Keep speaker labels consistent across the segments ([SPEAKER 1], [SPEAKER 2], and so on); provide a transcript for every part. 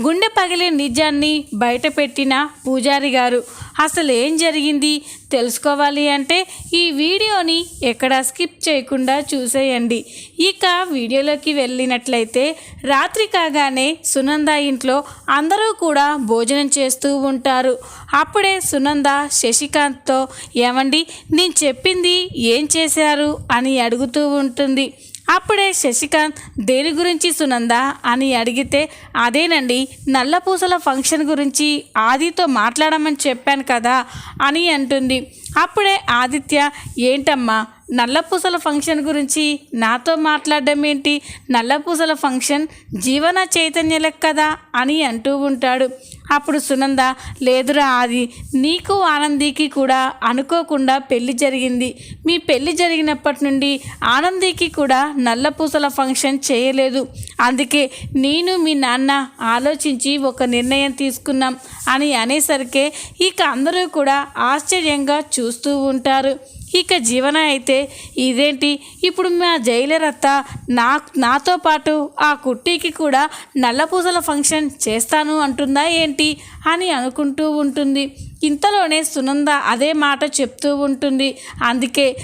[SPEAKER 1] గుండె పగిలే నిజాన్ని బయటపెట్టిన పూజారి గారు అసలు ఏం జరిగింది? తెలుసుకోవాలి అంటే ఈ వీడియోని ఎక్కడ స్కిప్ చేయకుండా చూసేయండి. ఇక వీడియోలోకి వెళ్ళినట్లయితే రాత్రి కాగానే సునంద ఇంట్లో అందరూ కూడా భోజనం చేస్తూ ఉంటారు. అప్పుడే సునంద శశికాంత్తో ఏమండి నేను చెప్పింది ఏం చేశారు? అని అడుగుతూ ఉంటుంది. అప్పుడే శశికాంత్ దేని గురించి సునంద అని అడిగితే అదేనండి నల్లపూసల ఫంక్షన్ గురించి ఆదితో మాట్లాడమని చెప్పాను కదా అని అంటుంది. అప్పుడే ఆదిత్య ఏంటమ్మా నల్లపూసల ఫంక్షన్ గురించి నాతో మాట్లాడడం ఏంటి? నల్లపూసల ఫంక్షన్ జీవన చైతన్యలకు కదా అని అంటూ ఉంటాడు. అప్పుడు సునంద లేదురా ఆది నీకు ఆనందికి కూడా అనుకోకుండా పెళ్ళి జరిగింది. మీ పెళ్ళి జరిగినప్పటి నుండి ఆనందికి కూడా నల్లపూసల ఫంక్షన్ చేయలేదు. అందుకే నేను మీ నాన్న ఆలోచించి ఒక నిర్ణయం తీసుకున్నాం అని అనేసరికే ఇక అందరూ కూడా ఆశ్చర్యంగా చూ చూస్తూ ఉంటారు. ఇక జీవన అయితే ఇదేంటి? ఇప్పుడు మా జైలర్ అత్త నా నాతో పాటు ఆ కుట్టీకి కూడా నల్లపూసల ఫంక్షన్ చేస్తాను అంటుందా ఏంటి? అని అనుకుంటూ ఉంటుంది. ఇంతలోనే సునంద అదే మాట చెప్తూ ఉంటుంది. అందుకే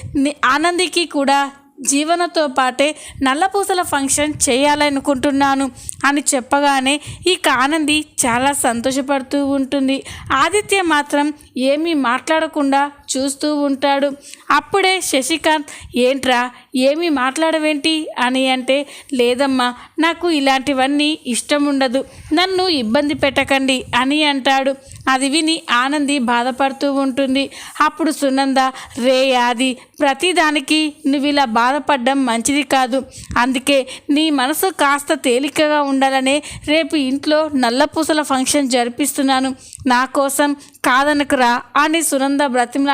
[SPEAKER 1] ఆనందికి కూడా జీవనతో పాటే నల్లపూసల ఫంక్షన్ చేయాలనుకుంటున్నాను అని చెప్పగానే ఈ ఆనంది చాలా సంతోషపడుతూ ఉంటుంది. ఆదిత్య మాత్రం ఏమీ మాట్లాడకుండా చూస్తూ ఉంటాడు. అప్పుడే శశికాంత్ ఏంట్రా ఏమీ మాట్లాడవేంటి? అని అంటే లేదమ్మా నాకు ఇలాంటివన్నీ ఇష్టం ఉండదు నన్ను ఇబ్బంది పెట్టకండి అని అంటాడు. అది విని ఆనంది బాధపడుతూ ఉంటుంది. అప్పుడు సునంద రే ఆది ప్రతిదానికి నువ్వు ఇలా బాధపడడం మంచిది కాదు. అందుకే నీ మనసు కాస్త తేలికగా ఉండాలనే రేపు ఇంట్లో నల్లపూసల ఫంక్షన్ జరిపిస్తున్నాను. నా కోసం కాదనకురా అని సునంద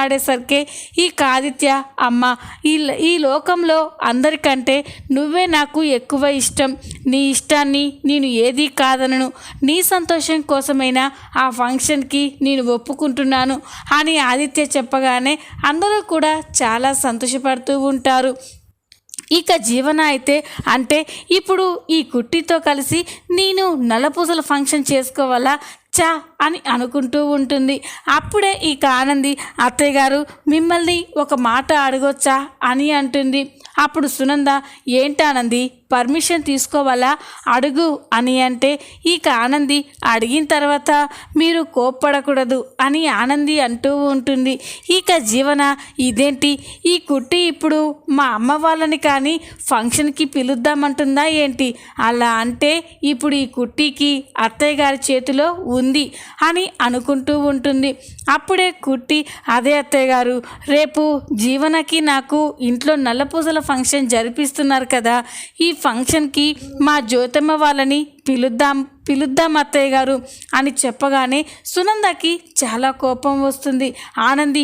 [SPEAKER 1] మాట్లాడేసరికి ఈ కాదిత్య అమ్మ ఈ ఈ లోకంలో అందరికంటే నువ్వే నాకు ఎక్కువ ఇష్టం. నీ ఇష్టాన్ని నేను ఏదీ కాదనను. నీ సంతోషం కోసమైనా ఆ ఫంక్షన్కి నేను ఒప్పుకుంటున్నాను అని ఆదిత్య చెప్పగానే అందరూ కూడా చాలా సంతోషపడుతూ ఉంటారు. ఇక జీవన అయితే అంటే ఇప్పుడు ఈ కుట్టితో కలిసి నేను నల్లపూసల ఫంక్షన్ చేసుకోవాలా? చా అని అనుకుంటూ ఉంటుంది. అప్పుడే ఇక ఆనంది అత్తయ్య గారు మిమ్మల్ని ఒక మాట అడగొచ్చా? అని అంటుంది. అప్పుడు సునంద ఏంటానంది పర్మిషన్ తీసుకోవాలా? అడుగు అని అంటే ఇక ఆనంది అడిగిన తర్వాత మీరు కోప్పడకూడదు అని ఆనంది అంటూ ఉంటుంది. ఇక జీవన ఇదేంటి? ఈ కుట్టి ఇప్పుడు మా అమ్మ వాళ్ళని కానీ ఫంక్షన్కి పిలుద్దామంటుందా ఏంటి? అలా అంటే ఇప్పుడు ఈ కుట్టికి అత్తయ్య గారి చేతిలో ఉంది అని అనుకుంటూ ఉంటుంది. అప్పుడే కుట్టి అదే అత్తయ్య గారు రేపు జీవనకి నాకు ఇంట్లో నల్లపూసల ఫంక్షన్ జరిపిస్తున్నారు కదా ఈ ఫంక్షన్కి మా జ్యోతమ్మ వాళ్ళని పిలుద్దాం పిలుద్దాం అత్తయ్య గారు అని చెప్పగానే సునందకి చాలా కోపం వస్తుంది. ఆనంది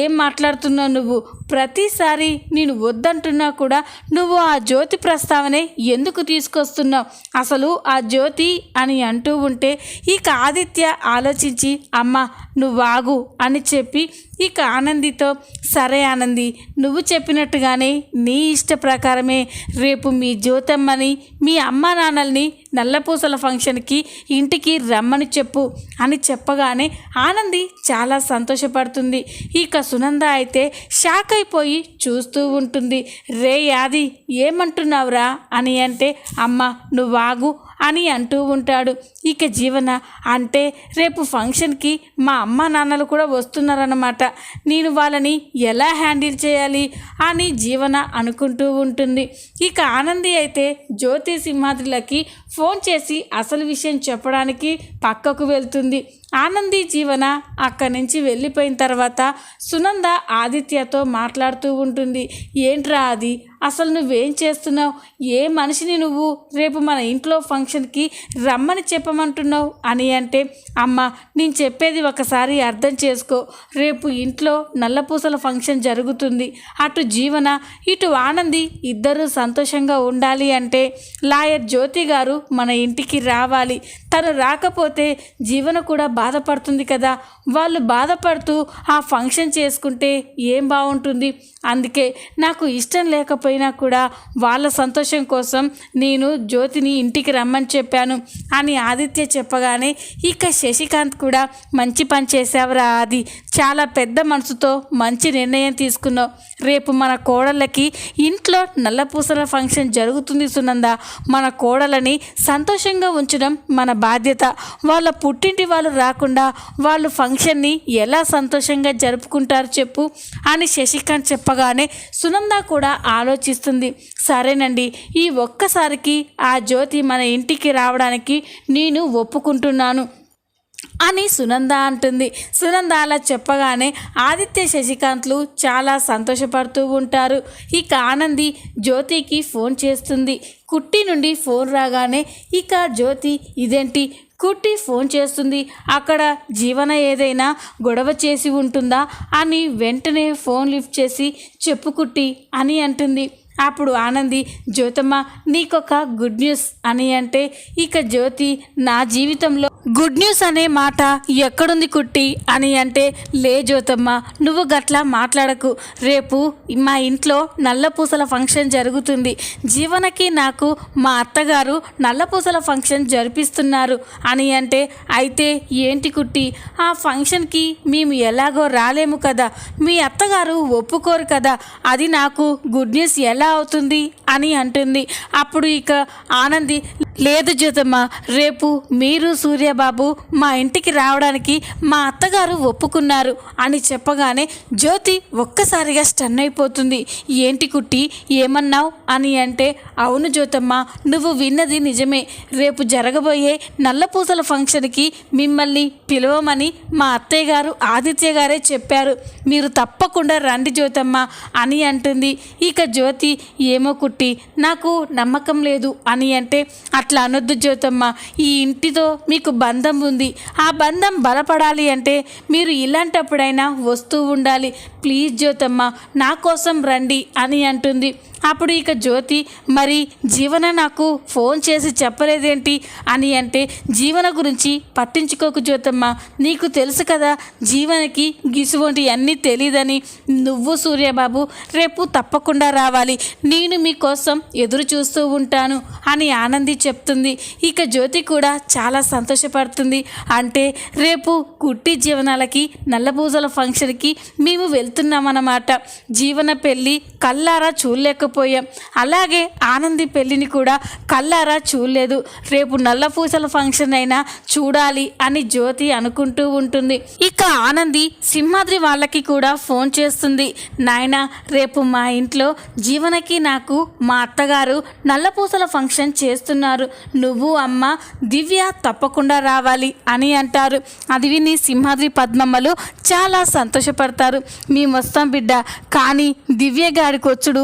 [SPEAKER 1] ఏం మాట్లాడుతున్నావు నువ్వు? ప్రతిసారి నేను వద్దంటున్నా కూడా నువ్వు ఆ జ్యోతి ప్రస్తావనే ఎందుకు తీసుకొస్తున్నావు? అసలు ఆ జ్యోతి అని అంటూ ఉంటే ఇక ఆదిత్య ఆలోచించి అమ్మ నువ్వు ఆగు అని చెప్పి ఇక ఆనందితో సరే ఆనంది నువ్వు చెప్పినట్టుగానే నీ ఇష్ట ప్రకారమే రేపు మీ జ్యోతమ్మని మీ అమ్మ నాన్నల్ని నల్లపూసల ఫంక్షన్కి ఇంటికి రమ్మని చెప్పు అని చెప్పగానే ఆనంది చాలా సంతోషపడుతుంది. ఇక సునంద అయితే షాక్ అయిపోయి చూస్తూ ఉంటుంది. రే యాది ఏమంటున్నావురా అని అంటే అమ్మ నువ్వు ఆగు అని అంటూ ఉంటాడు. ఇక జీవన అంటే రేపు ఫంక్షన్కి మా అమ్మ నాన్నలు కూడా వస్తున్నారన్నమాట. నేను వాళ్ళని ఎలా హ్యాండిల్ చేయాలి అని జీవన అనుకుంటూ ఉంటుంది. ఇక ఆనంది అయితే జ్యోతి సింహాద్రులకి ఫోన్ చేసి అసలు విషయం చెప్పడానికి పక్కకు వెళ్తుంది. ఆనంది జీవన అక్కడి నుంచి వెళ్ళిపోయిన తర్వాత సునంద ఆదిత్యతో మాట్లాడుతూ ఉంటుంది. ఏంట్రా అది? అసలు నువ్వేం చేస్తున్నావు? ఏ మనిషిని నువ్వు రేపు మన ఇంట్లో ఫంక్షన్కి రమ్మని చెప్పమంటున్నావు? అని అంటే అమ్మ నేను చెప్పేది ఒకసారి అర్థం చేసుకో. రేపు ఇంట్లో నల్లపూసల ఫంక్షన్ జరుగుతుంది. అటు జీవన ఇటు ఆనంది ఇద్దరూ సంతోషంగా ఉండాలి అంటే లాయర్ జ్యోతి గారు మన ఇంటికి రావాలి. తను రాకపోతే జీవన కూడా బాధపడుతుంది కదా. వాళ్ళు బాధపడుతూ ఆ ఫంక్షన్ చేసుకుంటే ఏం బాగుంటుంది? అందుకే నాకు ఇష్టం లేకపోయినా కూడా వాళ్ళ సంతోషం కోసం నేను జ్యోతిని ఇంటికి రమ్మని చెప్పాను అని ఆదిత్య చెప్పగానే ఇక శశికాంత్ కూడా మంచి పని చేసావురా ఆది. చాలా పెద్ద మనసుతో మంచి నిర్ణయం తీసుకున్నావు. రేపు మన కోడళ్ళకి ఇంట్లో నల్లపూసల ఫంక్షన్ జరుగుతుంది సునంద. మన కోడలని సంతోషంగా ఉంచడం మన బాధ్యత. వాళ్ళ పుట్టింటి వాళ్ళు రాకుండా వాళ్ళు ఫంక్షన్ని ఎలా సంతోషంగా జరుపుకుంటారు చెప్పు అని శశికాంత్ చెప్పగానే సునంద కూడా ఆలోచిస్తుంది. సరేనండి ఈ ఒక్కసారికి ఆ జ్యోతి మన ఇంటికి రావడానికి నేను ఒప్పుకుంటున్నాను. అని సునంద అంటుంది. సునంద అలా చెప్పగానే ఆదిత్య శశికాంత్లు చాలా సంతోషపడుతూ ఉంటారు. ఇక ఆనంది జ్యోతికి ఫోన్ చేస్తుంది. కుట్టి నుండి ఫోన్ రాగానే ఇక జ్యోతి ఇదేంటి? కుట్టి ఫోన్ చేస్తుంది. అక్కడ జీవన ఏదైనా గొడవ చేసి ఉంటుందా? అని వెంటనే ఫోన్ లిఫ్ట్ చేసి చెప్పు కుట్టి అని అంటుంది. అప్పుడు ఆనంది జ్యోతమ్మ నీకొక గుడ్ న్యూస్ అని అంటే ఇక జ్యోతి నా జీవితంలో గుడ్ న్యూస్ అనే మాట ఎక్కడుంది కుట్టి అని అంటే లే జ్యోతమ్మ నువ్వు గట్లా మాట్లాడకు. రేపు మా ఇంట్లో నల్లపూసల ఫంక్షన్ జరుగుతుంది. జీవనకి నాకు మా అత్తగారు నల్లపూసల ఫంక్షన్ జరిపిస్తున్నారు అని అంటే అయితే ఏంటి కుట్టి? ఆ ఫంక్షన్కి మేము ఎలాగో రాలేము కదా. మీ అత్తగారు ఒప్పుకోరు కదా. అది నాకు గుడ్ న్యూస్ ఎలా అవుతుంది? అని అంటుంది. అప్పుడు ఇక ఆనంది లేదు జ్యోతమ్మ రేపు మీరు సూర్యబాబు మా ఇంటికి రావడానికి మా అత్తగారు ఒప్పుకున్నారు అని చెప్పగానే జ్యోతి ఒక్కసారిగా స్టన్ అయిపోతుంది. ఏంటి కుట్టి ఏమన్నావు? అని అంటే అవును జ్యోతమ్మ నువ్వు విన్నది నిజమే. రేపు జరగబోయే నల్లపూసల ఫంక్షన్కి మిమ్మల్ని పిలవమని మా అత్తయ్య గారు ఆదిత్య గారే చెప్పారు. మీరు తప్పకుండా రండి జ్యోతమ్మ అని అంటుంది. ఇక జ్యోతి ఏమో కుట్టి నాకు నమ్మకం లేదు అని అంటే అట్లా అనొద్దు జ్యోతమ్మ. ఈ ఇంటితో మీకు బంధం ఉంది. ఆ బంధం బలపడాలి అంటే మీరు ఇలాంటప్పుడైనా వస్తూ ఉండాలి. ప్లీజ్ జ్యోతమ్మ నా కోసం రండి అని అంటుంది. అప్పుడు ఇక జ్యోతి మరి జీవన నాకు ఫోన్ చేసి చెప్పలేదేంటి? అని అంటే జీవన గురించి పట్టించుకోకు జ్యోతమ్మ. నీకు తెలుసు కదా జీవనకి గిసువంటి అన్నీ తెలియదని నువ్వు సూర్యబాబు రేపు తప్పకుండా రావాలి. నేను మీకోసం ఎదురు చూస్తూ ఉంటాను అని ఆనంది చెప్తుంది. ఇక జ్యోతి కూడా చాలా సంతోషపడుతుంది. అంటే రేపు కుట్టి జీవనాలకి నల్లబూజల ఫంక్షన్కి మేము వెళ్తున్నామన్నమాట. జీవన పెళ్ళి కల్లారా చూడలేకపోయాం అలాగే ఆనంది పెళ్ళిని కూడా కల్లారా చూడలేదు. రేపు నల్లపూసల ఫంక్షన్ అయినా చూడాలి అని జ్యోతి అనుకుంటూ ఉంటుంది. ఇక ఆనంది సింహాద్రి వాళ్ళకి కూడా ఫోన్ చేస్తుంది. నాయన రేపు మా ఇంట్లో జీవనకి నాకు మా అత్తగారు నల్లపూసల ఫంక్షన్ చేస్తున్నారు. నువ్వు అమ్మ దివ్య తప్పకుండా రావాలి అని అంటారు. అది విని సింహాద్రి పద్మమ్మలు చాలా సంతోషపడతారు. మేము వస్తాం బిడ్డ. కానీ దివ్య గాడికి వచ్చుడు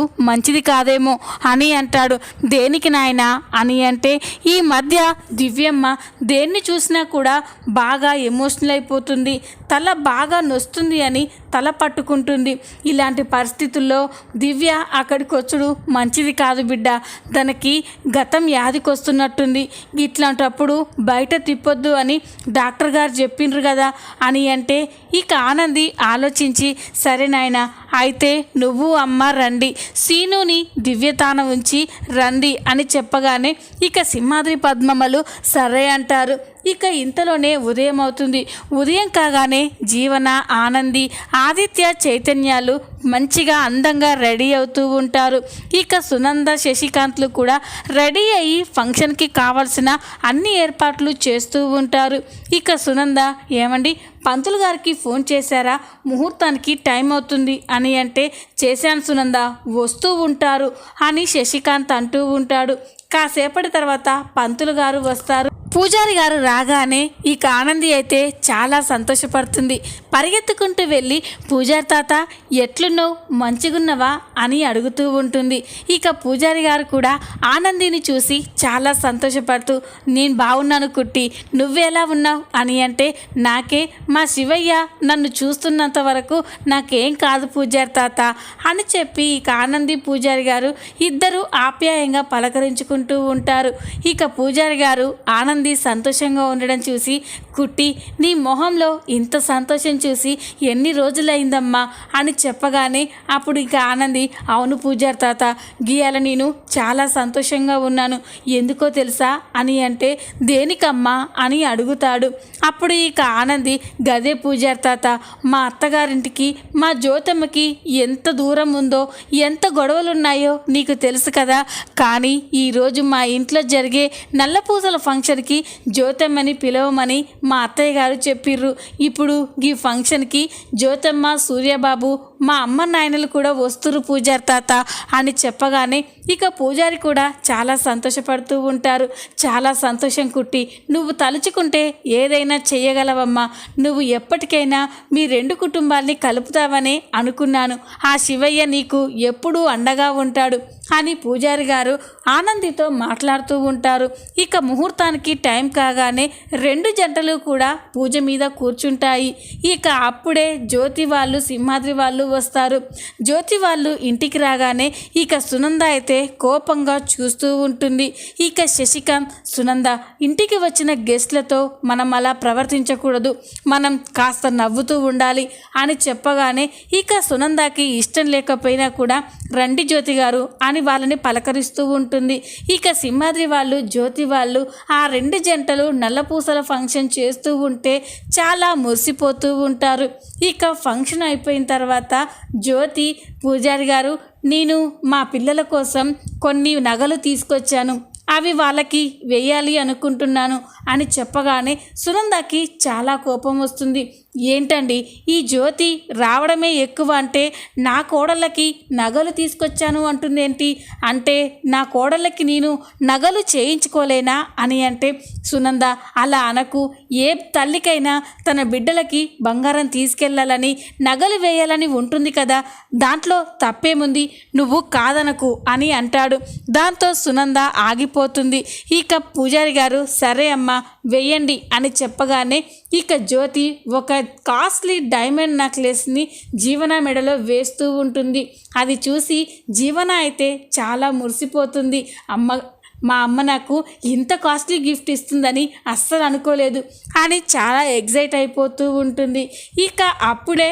[SPEAKER 1] మంచిది కాదేమో అని అంటాడు. దేనికి నాయనా? అని అంటే ఈ మధ్య దివ్యమ్మ దేన్ని చూసినా కూడా బాగా ఎమోషనల్ అయిపోతుంది. తల బాగా నొస్తుంది అని తల పట్టుకుంటుంది. ఇలాంటి పరిస్థితుల్లో దివ్య అక్కడికి వచ్చుడు మంచిది కాదు బిడ్డ. తనకి గతం యాదికొస్తున్నట్టుంది. ఇట్లాంటప్పుడు బయట తిప్పొద్దు అని డాక్టర్ గారు చెప్పిండ్రు కదా అని అంటే ఇక ఆనంది ఆలోచించి సరే నాయన అయితే నువ్వు అమ్మ రండి. సీనుని దివ్యతాన ఉంచి రండి అని చెప్పగానే ఇక సింహాద్రి పద్మమ్మలు సరే అంటారు. ఇక ఇంతలోనే ఉదయం అవుతుంది. ఉదయం కాగానే జీవన ఆనంది ఆదిత్య చైతన్యాలు మంచిగా అందంగా రెడీ అవుతూ ఉంటారు. ఇక సునంద శశికాంత్లు కూడా రెడీ అయ్యి ఫంక్షన్కి కావాల్సిన అన్ని ఏర్పాట్లు చేస్తూ ఉంటారు. ఇక సునంద ఏమండి పంతులు గారికి ఫోన్ చేశారా? ముహూర్తానికి టైం అవుతుంది అని అంటే చేశాను సునంద వస్తూ ఉంటారు అని శశికాంత్ అంటూ ఉంటాడు. కాసేపటి తర్వాత పంతులు గారు వస్తారు. పూజారి గారు రాగానే ఇక ఆనంది అయితే చాలా సంతోషపడుతుంది. పరిగెత్తుకుంటూ వెళ్ళి పూజారి తాత ఎట్లున్నావు? మంచిగున్నవా? అని అడుగుతూ ఉంటుంది. ఇక పూజారి గారు కూడా ఆనందిని చూసి చాలా సంతోషపడుతూ నేను బాగున్నాను కుట్టి నువ్వెలా ఉన్నావు? అని అంటే నాకే మా శివయ్య నన్ను చూస్తున్నంత వరకు నాకేం కాదు పూజారి తాత అని చెప్పి ఇక ఆనంది పూజారి గారు ఇద్దరు ఆప్యాయంగా పలకరించుకుంటూ ఉంటారు. ఇక పూజారి గారు ఆనంది సంతోషంగా ఉండడం చూసి కుట్టి నీ మొహంలో ఇంత సంతోషం చూసి ఎన్ని రోజులైందమ్మా? అని చెప్పగానే అప్పుడు ఇక ఆనంది అవును పూజారి తాత గీయాల నేను చాలా సంతోషంగా ఉన్నాను. ఎందుకో తెలుసా? అని అంటే దేనికమ్మా? అని అడుగుతాడు. అప్పుడు ఇక ఆనంది గదే పూజారి తాత మా అత్తగారింటికి మా జ్యోతమ్మకి ఎంత దూరం ఉందో ఎంత గొడవలు ఉన్నాయో నీకు తెలుసు కదా. కానీ ఈరోజు మా ఇంట్లో జరిగే నల్ల ఫంక్షన్కి ఫంక్షన్కి జ్యోతమ్మని పిలవమని మా అత్తయ్య గారు చెప్పిర్రు. ఇప్పుడు ఈ ఫంక్షన్కి జ్యోతమ్మ సూర్యబాబు మా అమ్మ నాయనలు కూడా వస్తురు పూజారి తాత అని చెప్పగానే ఇక పూజారి కూడా చాలా సంతోషపడుతూ ఉంటారు. చాలా సంతోషం కుట్టి నువ్వు తలుచుకుంటే ఏదైనా చేయగలవమ్మా నువ్వు ఎప్పటికైనా మీ రెండు కుటుంబాల్ని కలుపుతావనే అనుకున్నాను. ఆ శివయ్య నీకు ఎప్పుడూ అండగా ఉంటాడు. అని పూజారి గారు ఆనందితో మాట్లాడుతూ ఉంటారు. ఇక ముహూర్తానికి టైం కాగానే రెండు జంటలు కూడా పూజ మీద కూర్చుంటాయి. ఇక అప్పుడే జ్యోతి వాళ్ళు సింహాద్రి వాళ్ళు వస్తారు. జ్యోతి వాళ్ళు ఇంటికి రాగానే ఇక సునంద అయితే కోపంగా చూస్తూ ఉంటుంది. ఇక శశికాంత్ సునంద ఇంటికి వచ్చిన గెస్ట్లతో మనం అలా ప్రవర్తించకూడదు. మనం కాస్త నవ్వుతూ ఉండాలి అని చెప్పగానే ఇక సునందకి ఇష్టం లేకపోయినా కూడా రండి జ్యోతి గారు అని వాళ్ళని పలకరిస్తూ ఉంటుంది. ఇక సింహాద్రి వాళ్ళు జ్యోతి వాళ్ళు ఆ రెండు జంటలు నల్లపూసల ఫంక్షన్ చేస్తూ ఉంటే చాలా మురిసిపోతూ ఉంటారు. ఇక ఫంక్షన్ అయిపోయిన తర్వాత జ్యోతి పూజారి గారు నేను మా పిల్లల కోసం కొన్ని నగలు తీసుకొచ్చాను. అవి వాళ్ళకి వేయాలి అనుకుంటున్నాను అని చెప్పగానే సునందకి చాలా కోపం వస్తుంది. ఏంటండి ఈ జ్యోతి రావడమే ఎక్కువ అంటే నా కోడళ్ళకి నగలు తీసుకొచ్చాను అంటుందేంటి? అంటే నా కోడళ్ళకి నేను నగలు చేయించుకోలేనా అని అంటే సునంద అలా అనకు. ఏ తల్లికైనా తన బిడ్డలకి బంగారం తీసుకెళ్ళాలని నగలు వేయాలని ఉంటుంది కదా. దాంట్లో తప్పేముంది? నువ్వు కాదనకు అని అంటాడు. దాంతో సునంద ఆగిపో పోతుంది. ఇక పూజారి గారు సరే అమ్మా వెయ్యండి అని చెప్పగానే ఇక జ్యోతి ఒక కాస్ట్లీ డైమండ్ నెక్లెస్ని జీవన మెడలో వేస్తూ ఉంటుంది. అది చూసి జీవన అయితే చాలా మురిసిపోతుంది. అమ్మ మా అమ్మ నాకు ఇంత కాస్ట్లీ గిఫ్ట్ ఇస్తుందని అస్సలు అనుకోలేదు అని చాలా ఎగ్జైట్ అయిపోతూ ఉంటుంది. ఇక అప్పుడే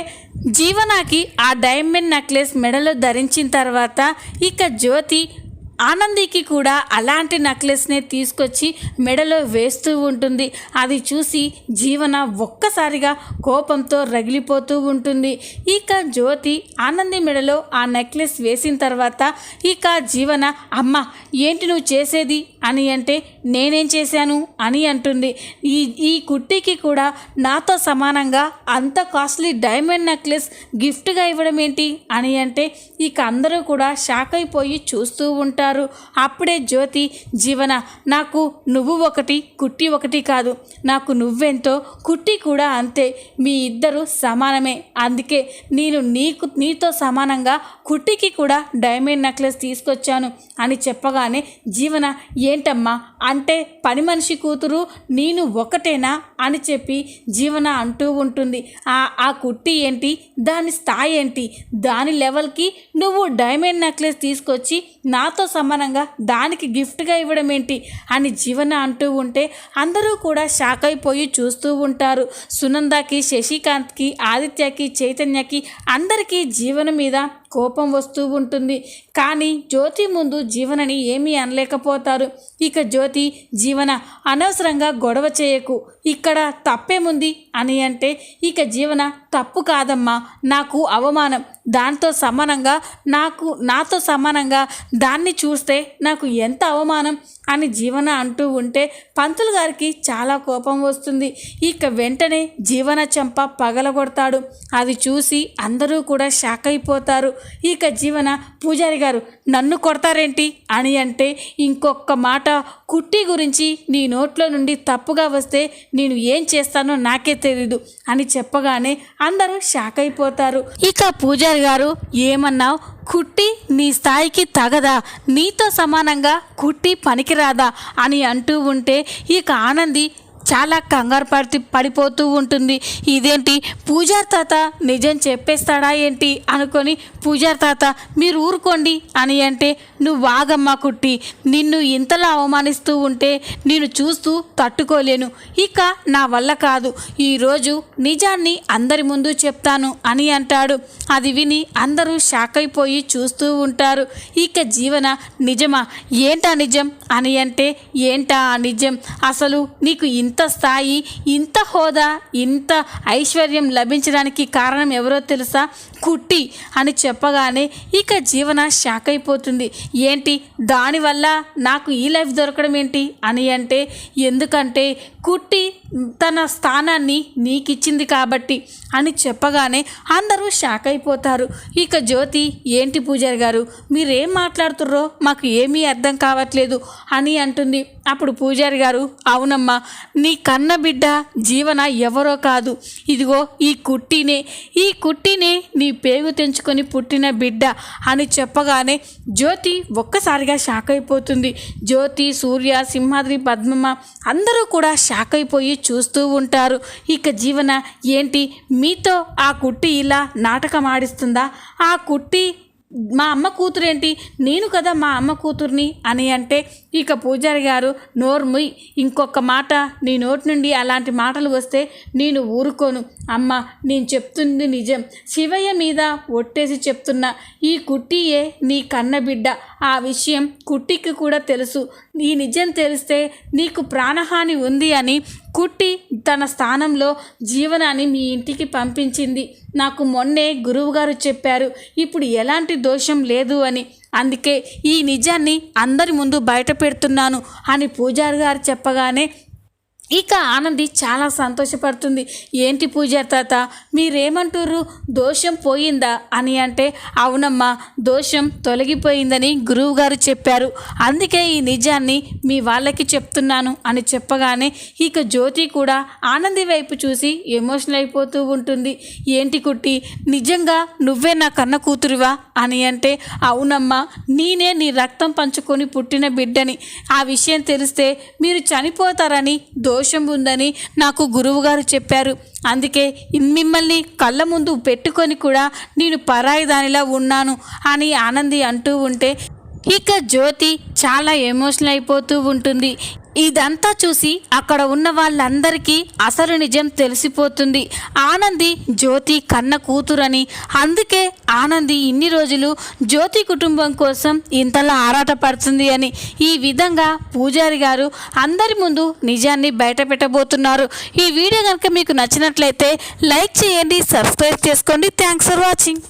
[SPEAKER 1] జీవనాకి ఆ డైమండ్ నెక్లెస్ మెడలో ధరించిన తర్వాత ఇక జ్యోతి ఆనందికి కూడా అలాంటి నెక్లెస్నే తీసుకొచ్చి మెడలో వేస్తూ ఉంటుంది. అది చూసి జీవన ఒక్కసారిగా కోపంతో రగిలిపోతూ ఉంటుంది. ఇక జ్యోతి ఆనంది మెడలో ఆ నెక్లెస్ వేసిన తర్వాత ఇక జీవన అమ్మ ఏంటి నువ్వు చేసేది? అని అంటే నేనేం చేశాను? అని అంటుంది. ఈ ఈ కుట్టికి కూడా నాతో సమానంగా అంత కాస్ట్లీ డైమండ్ నెక్లెస్ గిఫ్ట్గా ఇవ్వడం ఏంటి? అని అంటే ఇక అందరూ కూడా షాక్ అయిపోయి చూస్తూ ఉంటారు. అప్పుడే జ్యోతి జీవన నాకు నువ్వు ఒకటి కుట్టి ఒకటి కాదు. నాకు నువ్వెంతో కుట్టి కూడా అంతే. మీ ఇద్దరు సమానమే. అందుకే నేను నీకు నీతో సమానంగా కుట్టికి కూడా డైమండ్ నెక్లెస్ తీసుకొచ్చాను అని చెప్పగానే జీవన ఏంటమ్మా? అంటే పని మనిషి కూతురు నేను ఒకటేనా? అని చెప్పి జీవన అంటూ ఉంటుంది. ఆ ఆ కుట్టి ఏంటి? దాని స్థాయి ఏంటి? దాని లెవెల్కి నువ్వు డైమండ్ నెక్లెస్ తీసుకొచ్చి నాతో సమానంగా దానికి గిఫ్ట్గా ఇవ్వడం ఏంటి? అని జీవన అంటూ ఉంటే అందరూ కూడా షాక్ అయిపోయి చూస్తూ ఉంటారు. సునందాకి శశికాంత్కి ఆదిత్యకి చైతన్యకి అందరికీ జీవన మీద కోపం వస్తూ ఉంటుంది. కానీ జ్యోతి ముందు జీవనని ఏమీ అనలేకపోతారు. ఇక జ్యోతి జీవన అనవసరంగా గొడవ చేయకు. ఇక్కడ తప్పేముంది అని అంటే ఇక జీవన తప్పు కాదమ్మా నాకు అవమానం. దాంతో సమానంగా నాకు నాతో సమానంగా దాన్ని చూస్తే నాకు ఎంత అవమానం అని జీవన అంటూ ఉంటే పంతులు గారికి చాలా కోపం వస్తుంది. ఇక వెంటనే జీవన చెంప పగలగొడతాడు. అది చూసి అందరూ కూడా షాక్ అయిపోతారు. ఇక జీవన పూజారి గారు నన్ను కొడతారేంటి? అని అంటే ఇంకొక మాట కుట్టి గురించి నీ నోట్లో నుండి తప్పుగా వస్తే నేను ఏం చేస్తానో నాకే తెలీదు అని చెప్పగానే అందరూ షాక్ అయిపోతారు. ఇక పూజారి గారు ఏమన్నావు? కుట్టి నీ స్థాయికి తగదా? నీతో సమానంగా కుట్టి పనికిరాదా? అని అంటూ ఉంటే ఇక ఆనంది చాలా కంగారు పడి పడిపోతూ ఉంటుంది. ఇదేంటి? పూజార్ తాత నిజం చెప్పేస్తాడా ఏంటి? అనుకొని పూజార్ తాత మీరు ఊరుకోండి అని అంటే నువ్వు వాగమ్మా కుట్టి. నిన్ను ఇంతలా అవమానిస్తూ ఉంటే నేను చూస్తూ తట్టుకోలేను. ఇక నా వల్ల కాదు. ఈరోజు నిజాన్ని అందరి ముందు చెప్తాను అని అంటాడు. అది విని అందరూ షాక్ అయిపోయి చూస్తూ ఉంటారు. ఇక జీవన నిజమా? ఏంటా నిజం? అని అంటే ఏంటా నిజం? అసలు నీకు ఇంత స్థాయి ఇంత హోదా ఇంత ఐశ్వర్యం లభించడానికి కారణం ఎవరో తెలుసా? కుట్టి అని చెప్పగానే ఇక జీవన షాక్ అయిపోతుంది. ఏంటి? దానివల్ల నాకు ఈ లైఫ్ దొరకడం ఏంటి? అని అంటే ఎందుకంటే కుట్టి తన స్థానాన్ని నీకిచ్చింది కాబట్టి అని చెప్పగానే అందరూ షాక్ అయిపోతారు. ఇక జ్యోతి ఏంటి పూజారి గారు? మీరేం మాట్లాడుతుర్రో? మాకు ఏమీ అర్థం కావట్లేదు అని అంటుంది. అప్పుడు పూజారి గారు అవునమ్మా నీ కన్న బిడ్డ జీవన ఎవరో కాదు. ఇదిగో ఈ కుట్టినే ఈ కుట్టినే నీ పేగు తెంచుకొని పుట్టిన బిడ్డ అని చెప్పగానే జ్యోతి ఒక్కసారిగా షాక్ అయిపోతుంది. జ్యోతి సూర్య సింహాద్రి పద్మమ్మ అందరూ కూడా షాక్ అయిపోయి చూస్తూ ఉంటారు. ఇక జీవన ఏంటి? మీతో ఆ కుట్టి ఇలా నాటకం ఆడిస్తుందా? ఆ కుట్టి మా అమ్మ కూతురేంటి? నేను కదా మా అమ్మ కూతుర్ని అని అంటే ఇక పూజారి గారు నోర్ముయ్ ఇంకొక మాట నీ నోటి నుండి అలాంటి మాటలు వస్తే నేను ఊరుకోను. అమ్మ నేను చెప్తుంది నిజం. శివయ్య మీద ఒట్టేసి చెప్తున్నా ఈ కుట్టియే నీ కన్నబిడ్డ. ఆ విషయం కుట్టికి కూడా తెలుసు. ఈ నిజం తెలిస్తే నీకు ప్రాణహాని ఉంది అని కుట్టి తన స్థానంలో జీవనాన్ని మీ ఇంటికి పంపించింది. నాకు మొన్నే గురువుగారు చెప్పారు ఇప్పుడు ఎలాంటి దోషం లేదు అని. అందుకే ఈ నిజాన్ని అందరి ముందు బయట పెడుతున్నాను అని పూజారి గారు చెప్పగానే ఇక ఆనంది చాలా సంతోషపడుతుంది. ఏంటి పూజ తాత మీరేమంటారు దోషం పోయిందా? అని అంటే అవునమ్మా దోషం తొలగిపోయిందని గురువుగారు చెప్పారు. అందుకే ఈ నిజాన్ని మీ వాళ్ళకి చెప్తున్నాను అని చెప్పగానే ఇక జ్యోతి కూడా ఆనంది వైపు చూసి ఎమోషనల్ అయిపోతూ ఉంటుంది. ఏంటి కుట్టి నిజంగా నువ్వే నా కన్న కూతురివా? అని అంటే అవునమ్మా నేనే నీ రక్తం పంచుకొని పుట్టిన బిడ్డని. ఆ విషయం తెలిస్తే మీరు చనిపోతారని దోషం ఉందని నాకు గురువుగారు చెప్పారు. అందుకే మిమ్మల్ని కళ్ళ ముందు పెట్టుకొని కూడా నేను పరాయి దానిలా ఉన్నాను అని ఆనంది అంటూ ఉంటే ఇక జ్యోతి చాలా ఎమోషనల్ అయిపోతూ ఉంటుంది. ఇదంతా చూసి అక్కడ ఉన్న వాళ్ళందరికీ అసలు నిజం తెలిసిపోతుంది. ఆనంది జ్యోతి కన్న కూతురని. అందుకే ఆనంది ఇన్ని రోజులు జ్యోతి కుటుంబం కోసం ఇంతలా ఆరాటపడుతుంది అని. ఈ విధంగా పూజారి గారు అందరి ముందు నిజాన్ని బయట పెట్టబోతున్నారు ఈ వీడియో కనుక మీకు నచ్చినట్లయితే లైక్ చేయండి సబ్స్క్రైబ్ చేసుకోండి. Thanks for watching